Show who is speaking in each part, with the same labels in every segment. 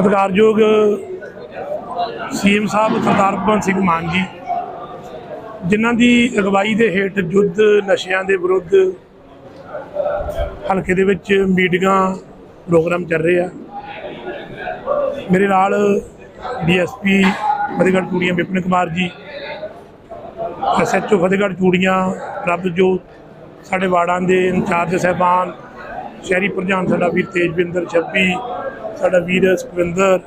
Speaker 1: ਸਤਿਕਾਰਯੋਗ ਸੀਐਮ ਸਾਹਿਬ ਸਰਦਾਰ ਭਗਵੰਤ ਸਿੰਘ ਮਾਨ ਜੀ, ਜਿਨ੍ਹਾਂ ਦੀ ਅਗਵਾਈ ਦੇ ਹੇਠ ਯੁੱਧ ਨਸ਼ਿਆਂ ਦੇ ਵਿਰੁੱਧ ਹਲਕੇ ਦੇ ਵਿੱਚ ਮੀਟਿੰਗਾਂ, ਪ੍ਰੋਗਰਾਮ ਚੱਲ ਰਹੇ ਆ। ਮੇਰੇ ਨਾਲ ਡੀਐਸਪੀ ਫਤਿਹਗੜ੍ਹ ਚੂੜੀਆਂ ਵਿਪਨ ਕੁਮਾਰ ਜੀ, ਐਸਐਚਓ ਫਤਿਹਗੜ੍ਹ ਚੂੜੀਆਂ, ਪ੍ਰਭਜੋਤ ਸਾਡੇ ਵਾਰਡਾਂ ਦੇ ਇੰਚਾਰਜ ਸਹਿਬਾਨ, ਸ਼ਹਿਰੀ ਪ੍ਰਧਾਨ ਸਾਡਾ ਵੀਰ ਤੇਜਵਿੰਦਰ ਛੱਪੀ ਸਾਡਾ ਵੀਰ ਸੁਖਵਿੰਦਰ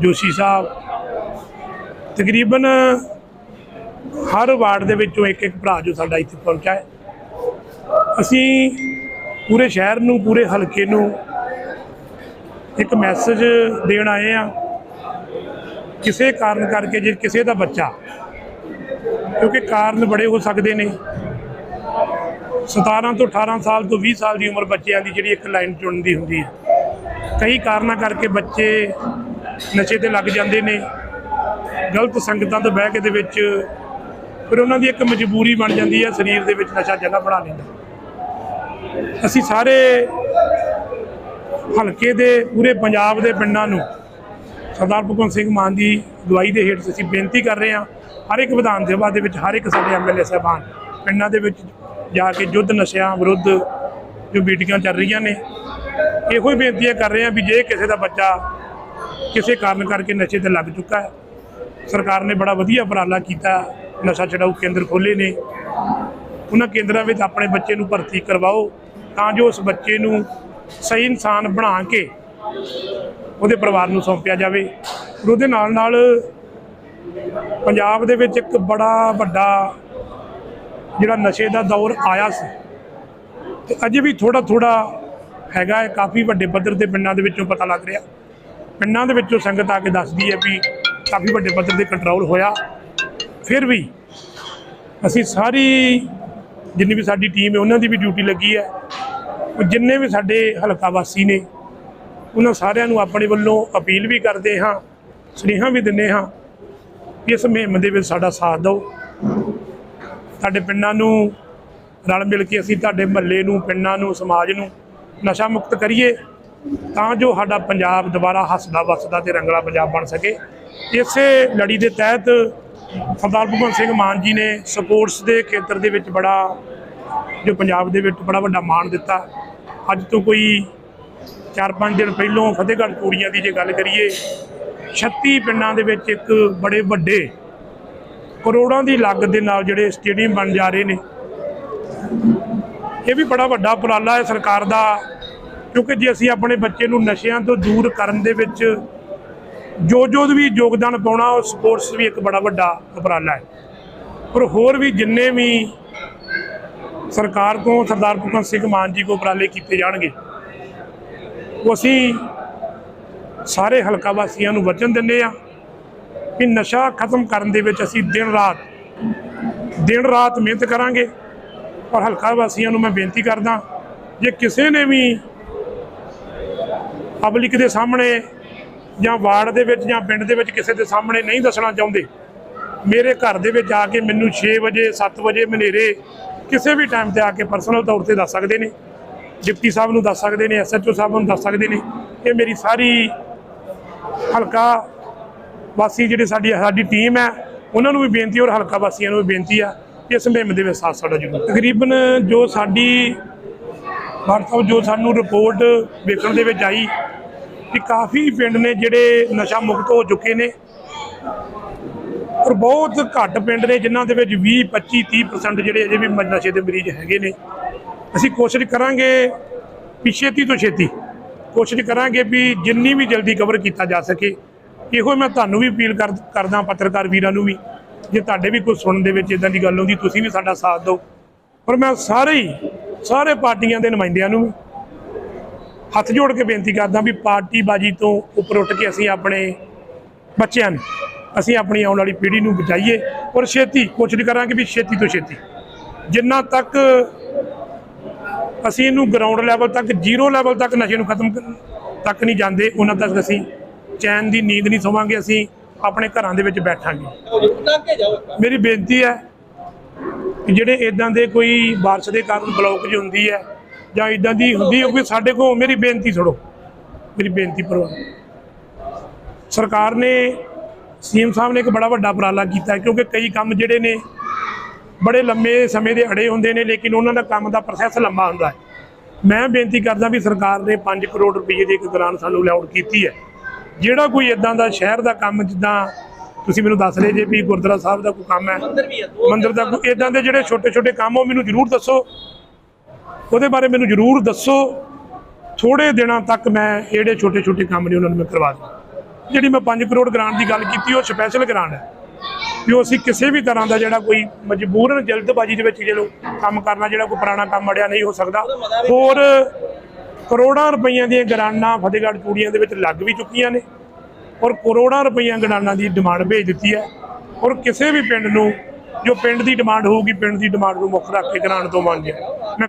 Speaker 1: ਜੋਸ਼ੀ ਸਾਹਿਬ। ਤਕਰੀਬਨ ਹਰ ਵਾਰਡ ਦੇ ਵਿੱਚੋਂ ਇੱਕ ਇੱਕ ਭਰਾ ਜੋ ਸਾਡਾ ਇੱਥੇ ਪਹੁੰਚਾ ਹੈ। ਅਸੀਂ ਪੂਰੇ ਸ਼ਹਿਰ ਨੂੰ, ਪੂਰੇ ਹਲਕੇ ਨੂੰ ਇੱਕ ਮੈਸੇਜ ਦੇਣ ਆਏ ਆ ਕਿਸੇ ਕਾਰਨ ਕਰਕੇ ਜੇ ਕਿਸੇ ਦਾ ਬੱਚਾ, ਕਿਉਂਕਿ ਕਾਰਨ ਬੜੇ ਹੋ ਸਕਦੇ ਨੇ। 17 ਤੋਂ 18 ਸਾਲ ਤੋਂ 20 ਸਾਲ ਦੀ ਉਮਰ ਬੱਚਿਆਂ ਦੀ ਜਿਹੜੀ ਇੱਕ ਲਾਈਨ ਚੁਣਦੀ ਹੁੰਦੀ ਹੈ। ਕਈ ਕਾਰਨਾਂ ਕਰਕੇ ਬੱਚੇ ਨਸ਼ੇ ਤੇ ਲੱਗ ਜਾਂਦੇ ਨੇ, ਗਲਤ ਸੰਗਤਾਂ ਤੋਂ ਬਹਿ ਕੇ ਦੇ ਵਿੱਚ ਫਿਰ ਉਹਨਾਂ ਦੀ ਇੱਕ ਮਜਬੂਰੀ ਬਣ ਜਾਂਦੀ ਹੈ, ਸਰੀਰ ਦੇ ਵਿੱਚ ਨਸ਼ਾ ਜਗ੍ਹਾ ਬਣਾ ਲੈਂਦਾ। ਅਸੀਂ ਸਾਰੇ ਹਲਕੇ ਦੇ ਪੂਰੇ ਪੰਜਾਬ ਦੇ ਪਿੰਡਾਂ ਨੂੰ ਸਰਦਾਰ ਭਗਵੰਤ ਸਿੰਘ ਮਾਨ ਦੀ ਅਗਵਾਈ ਦੇ ਹੇਠ ਅਸੀਂ ਬੇਨਤੀ ਕਰ ਰਹੇ ਹਾਂ, ਹਰ ਇੱਕ ਵਿਧਾਨ ਸਭਾ ਦੇ ਵਿੱਚ ਹਰ ਇੱਕ ਸਾਡੇ ਐਮਐਲਏ ਸਾਹਿਬਾਨ ਪਿੰਡਾਂ ਦੇ ਵਿੱਚ ਜਾ ਕੇ ਯੁੱਧ ਨਸ਼ਿਆਂ ਵਿਰੁੱਧ ਜੋ ਮੀਟਿੰਗਾਂ ਚੱਲ ਰਹੀਆਂ ਨੇ ਇਹੋ ਹੀ ਬੇਨਤੀਆਂ ਕਰ ਰਹੇ ਹਾਂ ਵੀ ਜੇ ਕਿਸੇ ਦਾ ਬੱਚਾ ਕਿਸੇ ਕਾਰਨ ਕਰਕੇ ਨਸ਼ੇ ਤੇ ਲੱਗ ਚੁੱਕਾ ਹੈ, ਸਰਕਾਰ ਨੇ ਬੜਾ ਵਧੀਆ ਉਪਰਾਲਾ ਕੀਤਾ, ਨਸ਼ਾ ਛਡਾਊ ਕੇਂਦਰ ਖੋਲ੍ਹੇ ਨੇ, ਉਹਨਾਂ ਕੇਂਦਰਾਂ ਵਿੱਚ ਆਪਣੇ ਬੱਚੇ ਨੂੰ ਭਰਤੀ ਕਰਵਾਓ, ਤਾਂ ਜੋ ਉਸ ਬੱਚੇ ਨੂੰ ਸਹੀ ਇਨਸਾਨ ਬਣਾ ਕੇ ਉਹਦੇ ਪਰਿਵਾਰ ਨੂੰ ਸੌਂਪਿਆ ਜਾਵੇ। ਉਹਦੇ ਨਾਲ ਨਾਲ ਪੰਜਾਬ ਦੇ ਵਿੱਚ ਇੱਕ ਬੜਾ ਵੱਡਾ ਜਿਹੜਾ ਨਸ਼ੇ ਦਾ ਦੌਰ ਆਇਆ ਸੀ, ਤੇ ਅਜੇ ਵੀ ਥੋੜਾ ਥੋੜਾ ਹੈਗਾ ਹੈ, ਕਾਫੀ ਵੱਡੇ ਪੱਧਰ ਤੇ ਪਿੰਡਾਂ ਦੇ ਵਿੱਚੋਂ ਪਤਾ ਲੱਗ ਰਿਹਾ। ਪਿੰਡਾਂ ਦੇ ਵਿੱਚੋਂ ਸੰਗਤ ਆ ਕੇ ਦੱਸਦੀ ਹੈ ਵੀ ਕਾਫੀ ਵੱਡੇ ਪੱਧਰ ਤੇ ਕੰਟਰੋਲ ਹੋਇਆ। ਫਿਰ ਵੀ ਅਸੀਂ ਸਾਰੀ ਜਿੰਨੀ ਵੀ ਸਾਡੀ ਟੀਮ ਹੈ, ਉਹਨਾਂ ਦੀ ਵੀ ਡਿਊਟੀ ਲੱਗੀ ਹੈ। ਜਿੰਨੇ ਵੀ ਸਾਡੇ ਹਲਕਾ ਵਾਸੀ ਨੇ, ਉਹਨਾਂ ਸਾਰਿਆਂ ਨੂੰ ਆਪਣੇ ਵੱਲੋਂ ਅਪੀਲ ਵੀ ਕਰਦੇ ਹਾਂ, ਸੁਨੇਹਾ ਵੀ ਦਿੰਦੇ ਹਾਂ ਕਿ ਇਸ ਮੁਹਿੰਮ ਦੇ ਵਿੱਚ ਸਾਡਾ ਸਾਥ ਦਿਓ। ਤੁਹਾਡੇ ਪਿੰਡਾਂ ਨੂੰ ਰਲ ਮਿਲ ਕੇ ਅਸੀਂ ਤੁਹਾਡੇ ਮਹੱਲੇ ਨੂੰ, ਪਿੰਡਾਂ ਨੂੰ, ਸਮਾਜ ਨੂੰ ਨਸ਼ਾ ਮੁਕਤ ਕਰੀਏ, ਤਾਂ ਜੋ ਸਾਡਾ ਪੰਜਾਬ ਦੁਬਾਰਾ ਹੱਸਦਾ ਵਸਦਾ ਤੇ ਰੰਗਲਾ ਪੰਜਾਬ ਬਣ ਸਕੇ। ਇਸੇ ਲੜੀ ਦੇ ਤਹਿਤ ਸਰਦਾਰ ਭਗਵੰਤ ਸਿੰਘ ਮਾਨ ਜੀ ਨੇ ਸਪੋਰਟਸ ਦੇ ਖੇਤਰ ਦੇ ਵਿੱਚ ਬੜਾ, ਜੋ ਪੰਜਾਬ ਦੇ ਵਿੱਚ ਬੜਾ ਵੱਡਾ ਮਾਣ ਦਿੱਤਾ। ਅੱਜ ਤੋਂ ਕੋਈ 4-5 ਦਿਨ ਪਹਿਲੋਂ ਫਤਿਹਗੜ੍ਹ ਚੂੜੀਆਂ ਦੀ ਜੇ ਗੱਲ ਕਰੀਏ 36 ਪਿੰਡਾਂ ਦੇ ਵਿੱਚ ਇੱਕ ਬੜੇ ਵੱਡੇ ਕਰੋੜਾਂ ਦੀ ਲਾਗਤ ਦੇ ਨਾਲ ਜਿਹੜੇ ਸਟੇਡੀਅਮ ਬਣ ਜਾ ਰਹੇ ਨੇ ਇਹ ਵੀ ਬੜਾ ਵੱਡਾ ਉਪਰਾਲਾ ਹੈ ਸਰਕਾਰ ਦਾ, ਕਿਉਂਕਿ ਜੇ ਅਸੀਂ ਆਪਣੇ ਬੱਚੇ ਨੂੰ ਨਸ਼ਿਆਂ ਤੋਂ ਦੂਰ ਕਰਨ ਦੇ ਵਿੱਚ ਜੋ ਜੋ ਵੀ ਯੋਗਦਾਨ ਪਾਉਣਾ, ਉਹ ਸਪੋਰਟਸ ਵੀ ਇੱਕ ਬੜਾ ਵੱਡਾ ਉਪਰਾਲਾ ਹੈ। ਪਰ ਹੋਰ ਵੀ ਜਿੰਨੇ ਵੀ ਸਰਕਾਰ ਤੋਂ, ਸਰਦਾਰ ਭਗਵੰਤ ਸਿੰਘ ਮਾਨ ਜੀ ਕੋ ਉਪਰਾਲੇ ਕੀਤੇ ਜਾਣਗੇ, ਉਹ ਅਸੀਂ ਸਾਰੇ ਹਲਕਾ ਵਾਸੀਆਂ ਨੂੰ ਵਚਨ ਦਿੰਦੇ ਆ ਕਿ ਨਸ਼ਾ ਖਤਮ ਕਰਨ ਦੇ ਵਿੱਚ ਅਸੀਂ ਦਿਨ ਰਾਤ ਦਿਨ ਰਾਤ ਮਿਹਨਤ ਕਰਾਂਗੇ। ਔਰ ਹਲਕਾ ਵਾਸੀਆਂ ਨੂੰ ਮੈਂ ਬੇਨਤੀ ਕਰਦਾ, ਜੇ ਕਿਸੇ ਨੇ ਵੀ ਪਬਲਿਕ ਦੇ ਸਾਹਮਣੇ ਜਾਂ ਵਾਰਡ ਦੇ ਵਿੱਚ ਜਾਂ ਪਿੰਡ ਦੇ ਵਿੱਚ ਕਿਸੇ ਦੇ ਸਾਹਮਣੇ ਨਹੀਂ ਦੱਸਣਾ ਚਾਹੁੰਦੇ, ਮੇਰੇ ਘਰ ਦੇ ਵਿੱਚ ਆ ਕੇ ਮੈਨੂੰ 6 ਵਜੇ 7 ਵਜੇ ਮਨੇਰੇ ਕਿਸੇ ਵੀ ਟਾਈਮ ਤੇ ਆ ਕੇ ਪਰਸਨਲ ਤੌਰ ਤੇ ਦੱਸ ਸਕਦੇ ਨੇ, ਡਿਪਟੀ ਸਾਹਿਬ ਨੂੰ ਦੱਸ ਸਕਦੇ ਨੇ ਐਸਐਚਓ ਸਾਹਿਬ ਨੂੰ ਦੱਸ ਸਕਦੇ ਨੇ, ਇਹ ਮੇਰੀ ਸਾਰੀ ਹਲਕਾ ਵਾਸੀ ਜਿਹੜੇ ਸਾਡੀ ਸਾਡੀ ਟੀਮ ਹੈ, ਉਹਨਾਂ ਨੂੰ ਵੀ ਬੇਨਤੀ ਔਰ ਹਲਕਾ ਵਾਸੀਆਂ ਨੂੰ ਵੀ ਬੇਨਤੀ ਆ ਇਸ ਮੁਹਿੰਮ ਦੇ ਵਿੱਚ ਸਾਥ ਸਾਡਾ ਜ਼ਰੂਰ। ਤਕਰੀਬਨ ਜੋ ਸਾਡੀ WhatsApp ਜੋ ਸਾਨੂੰ ਰਿਪੋਰਟ ਵੇਖਣ ਦੇ ਵਿੱਚ ਆਈ ਕਿ ਕਾਫੀ ਪਿੰਡ ਨੇ ਜਿਹੜੇ ਨਸ਼ਾ ਮੁਕਤ ਹੋ ਚੁੱਕੇ ਨੇ ਔਰ ਬਹੁਤ ਘੱਟ ਪਿੰਡ ਨੇ ਜਿਨ੍ਹਾਂ ਦੇ ਵਿੱਚ 20 25 30% ਜਿਹੜੇ ਅਜੇ ਵੀ ਨਸ਼ੇ ਦੇ ਮਰੀਜ਼ ਹੈਗੇ ਨੇ। ਅਸੀਂ ਕੋਸ਼ਿਸ਼ ਕਰਾਂਗੇ ਵੀ ਛੇਤੀ ਤੋਂ ਛੇਤੀ ਕੋਸ਼ਿਸ਼ ਕਰਾਂਗੇ ਵੀ ਜਿੰਨੀ ਵੀ ਜਲਦੀ ਕਵਰ ਕੀਤਾ ਜਾ ਸਕੇ। ਇਹੋ ਮੈਂ ਤੁਹਾਨੂੰ ਵੀ ਅਪੀਲ ਕਰ, ਕਰਦਾ ਪੱਤਰਕਾਰ ਵੀਰਾਂ ਨੂੰ ਵੀ। ਜੇ ਤੁਹਾਡੇ ਵੀ ਕੋਈ ਸੁਣਨ ਦੇ ਵਿੱਚ ਇਦਾਂ ਦੀ ਗੱਲ ਆਉਂਦੀ, ਤੁਸੀਂ ਵੀ ਸਾਡਾ ਸਾਥ ਦਿਓ। ਪਰ ਮੈਂ ਸਾਰੇ ਹੀ, ਸਾਰੇ ਪਾਰਟੀਆਂ ਦੇ ਨੁਮਾਇੰਦਿਆਂ ਨੂੰ ਹੱਥ ਜੋੜ ਕੇ ਬੇਨਤੀ ਕਰਦਾ ਵੀ ਪਾਰਟੀ ਬਾਜੀ ਤੋਂ ਉੱਪਰ ਉੱਠ ਕੇ ਅਸੀਂ ਆਪਣੇ ਬੱਚਿਆਂ ਨੂੰ, ਅਸੀਂ ਆਪਣੀ ਆਉਣ ਵਾਲੀ ਪੀੜ੍ਹੀ ਨੂੰ ਬਚਾਈਏ ਔਰ ਛੇਤੀ ਕੋਸ਼ਿਸ਼ ਕਰਾਂਗੇ ਵੀ ਛੇਤੀ ਤੋਂ ਛੇਤੀ। ਜਿੰਨਾ ਤੱਕ ਅਸੀਂ ਇਹਨੂੰ ਗਰਾਊਂਡ ਲੈਵਲ ਤੱਕ ਜ਼ੀਰੋ ਲੈਵਲ ਤੱਕ ਨਸ਼ੇ ਨੂੰ ਖਤਮ ਤੱਕ ਨਹੀਂ ਜਾਂਦੇ, ਉਹਨਾਂ ਤੱਕ ਅਸੀਂ ਚੈਨ ਦੀ ਨੀਂਦ ਨਹੀਂ ਸੋਵਾਂਗੇ, ਅਸੀਂ ਆਪਣੇ ਘਰਾਂ ਦੇ ਵਿੱਚ ਬੈਠਾਂਗੇ। ਮੇਰੀ ਬੇਨਤੀ ਹੈ ਕਿ ਜਿਹੜੇ ਇਦਾਂ ਦੇ ਕੋਈ ਬਾਰਿਸ਼ ਦੇ ਕਾਰਨ ਬਲੌਕ ਜੀ ਹੁੰਦੀ ਹੈ ਜਾਂ ਇਦਾਂ ਦੀ ਹੁੰਦੀ ਹੈ ਕਿ ਸਾਡੇ ਕੋਲ ਮੇਰੀ ਬੇਨਤੀ ਸੁਣੋ। ਮੇਰੀ ਬੇਨਤੀ ਪਰਵਾਹ ਸਰਕਾਰ ਨੇ ਸੀਐਮ ਸਾਹਿਬ ਨੇ ਇੱਕ ਬੜਾ ਵੱਡਾ ਉਪਰਾਲਾ ਕੀਤਾ ਕਿਉਂਕਿ ਕਈ ਕੰਮ ਜਿਹੜੇ ਨੇ ਬੜੇ ਲੰਮੇ ਸਮੇਂ ਦੇ ਅੜੇ ਹੁੰਦੇ ਨੇ ਲੇਕਿਨ ਉਹਨਾਂ ਦਾ ਕੰਮ ਦਾ ਪ੍ਰੋਸੈਸ ਲੰਮਾ ਹੁੰਦਾ ਹੈ। ਮੈਂ ਬੇਨਤੀ ਕਰਦਾ ਵੀ ਸਰਕਾਰ ਨੇ 5 ਕਰੋੜ ਰੁਪਏ ਦੀ ਇੱਕ ਗ੍ਰਾਂਟ ਸਾਨੂੰ ਅਲਾਉਡ ਕੀਤੀ ਹੈ। ਜਿਹੜਾ ਕੋਈ ਇਦਾਂ ਦਾ ਸ਼ਹਿਰ ਦਾ ਕੰਮ ਜਿੱਦਾਂ ਤੁਸੀਂ ਮੈਨੂੰ ਦੱਸ ਰਹੇ ਜੇ ਵੀ ਗੁਰਦੁਆਰਾ ਸਾਹਿਬ ਦਾ ਕੋਈ ਕੰਮ ਹੈ
Speaker 2: ਮੰਦਰ ਦੋ
Speaker 1: ਕੋਈ ਇਦਾਂ ਦੇ ਜਿਹੜੇ ਛੋਟੇ ਛੋਟੇ ਕੰਮ ਉਹ ਮੈਨੂੰ ਜ਼ਰੂਰ ਦੱਸੋ। ਉਹਦੇ ਬਾਰੇ ਮੈਨੂੰ ਜ਼ਰੂਰ ਦੱਸੋ। ਥੋੜੇ ਦਿਨਾਂ ਤੱਕ ਮੈਂ ਜਿਹੜੇ ਛੋਟੇ ਛੋਟੇ ਕੰਮ ਨੇ ਉਹਨਾਂ ਨੂੰ ਮੈਂ ਕਰਵਾ ਦਾਂ ਜਿਹੜੀ ਮੈਂ 5 ਕਰੋੜ ਗ੍ਰਾਂਟ ਦੀ ਗੱਲ ਕੀਤੀ ਉਹ ਸਪੈਸ਼ਲ ਗ੍ਰਾਂਟ ਹੈ। ਵੀ ਅਸੀਂ ਕਿਸੇ ਵੀ ਤਰ੍ਹਾਂ ਦਾ ਜਿਹੜਾ ਕੋਈ ਮਜਬੂਰਨ ਜਲਦਬਾਜ਼ੀ ਦੇ ਵਿੱਚ ਜਿਹੜਾ ਕੰਮ ਕਰਨਾ ਜਿਹੜਾ ਕੋਈ ਪੁਰਾਣਾ ਕੰਮ ਅੜਿਆ ਨਹੀਂ ਹੋ ਸਕਦਾ। ਹੋਰ ਕਰੋੜਾਂ ਰੁਪਈਆਂ ਦੀਆਂ ਗਰਾਨਾਂ ਫਤਿਹਗੜ੍ਹ ਚੂੜੀਆਂ ਦੇ ਵਿੱਚ ਲੱਗ ਵੀ ਚੁੱਕੀਆਂ ਨੇ ਔਰ ਕਰੋੜਾਂ ਰੁਪਈਆਂ ਗਰਾਨਾਂ ਦੀ ਡਿਮਾਂਡ ਭੇਜ ਦਿੱਤੀ ਹੈ ਔਰ ਕਿਸੇ ਵੀ ਪਿੰਡ ਨੂੰ ਜੋ ਪਿੰਡ ਦੀ ਡਿਮਾਂਡ ਹੋਊਗੀ, ਪਿੰਡ ਦੀ ਡਿਮਾਂਡ ਨੂੰ ਮੁੱਖ ਰੱਖ ਕੇ ਗ੍ਰਾਂਟ ਤੋਂ ਮੰਨ ਮੈਂ